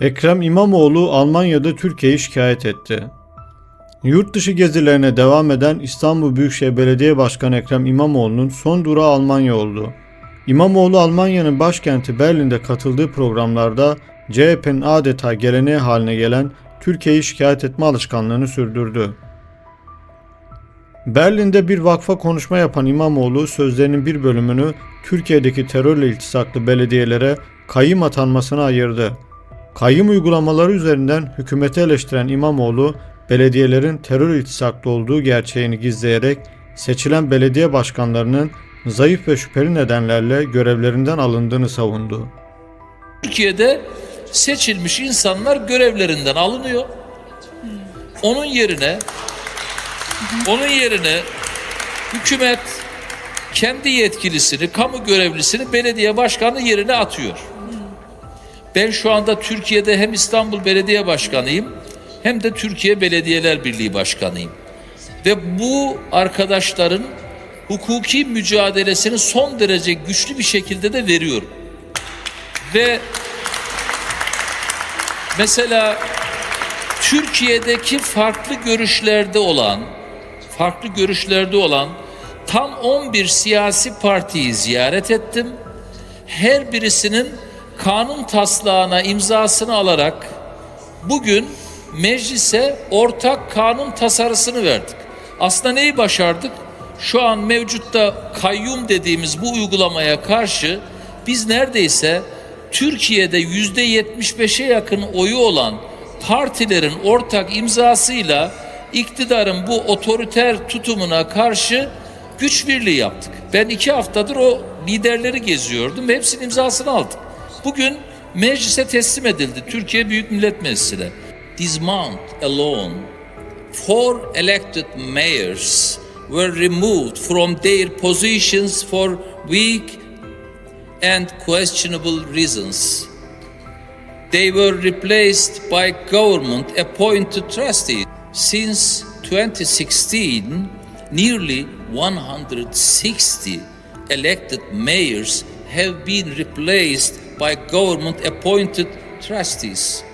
Ekrem İmamoğlu Almanya'da Türkiye'yi şikayet etti. Yurt dışı gezilerine devam eden İstanbul Büyükşehir Belediye Başkanı Ekrem İmamoğlu'nun son durağı Almanya oldu. İmamoğlu Almanya'nın başkenti Berlin'de katıldığı programlarda CHP'nin adeta geleneği haline gelen Türkiye'yi şikayet etme alışkanlığını sürdürdü. Berlin'de bir vakfa konuşma yapan İmamoğlu sözlerinin bir bölümünü Türkiye'deki terörle iltisaklı belediyelere kayyım atanmasına ayırdı. Kayyım uygulamaları üzerinden hükümeti eleştiren İmamoğlu, belediyelerin terör iltisaklı olduğu gerçeğini gizleyerek seçilen belediye başkanlarının zayıf ve şüpheli nedenlerle görevlerinden alındığını savundu. Türkiye'de seçilmiş insanlar görevlerinden alınıyor. Onun yerine onun yerine hükümet kendi yetkilisini, kamu görevlisini belediye başkanı yerine atıyor. Ben şu anda Türkiye'de hem İstanbul Belediye Başkanıyım hem de Türkiye Belediyeler Birliği Başkanıyım. Ve bu arkadaşların hukuki mücadelesini son derece güçlü bir şekilde de veriyorum. Ve mesela Türkiye'deki farklı görüşlerde olan farklı görüşlerde olan tam 11 siyasi partiyi ziyaret ettim. Her birisinin kanun taslağına imzasını alarak bugün meclise ortak kanun tasarısını verdik. Aslında neyi başardık? Şu an mevcutta kayyum dediğimiz bu uygulamaya karşı biz neredeyse Türkiye'de yüzde 75'e yakın oyu olan partilerin ortak imzasıyla iktidarın bu otoriter tutumuna karşı güç birliği yaptık. Ben iki haftadır o liderleri geziyordum ve hepsinin imzasını aldık. Bugün meclise teslim edildi Türkiye Büyük Millet Meclisi'ne. This month alone, four elected mayors were removed from their positions for weak and questionable reasons. They were replaced by government appointed trustees. Since 2016, nearly 160 elected mayors have been replaced by government appointed trustees.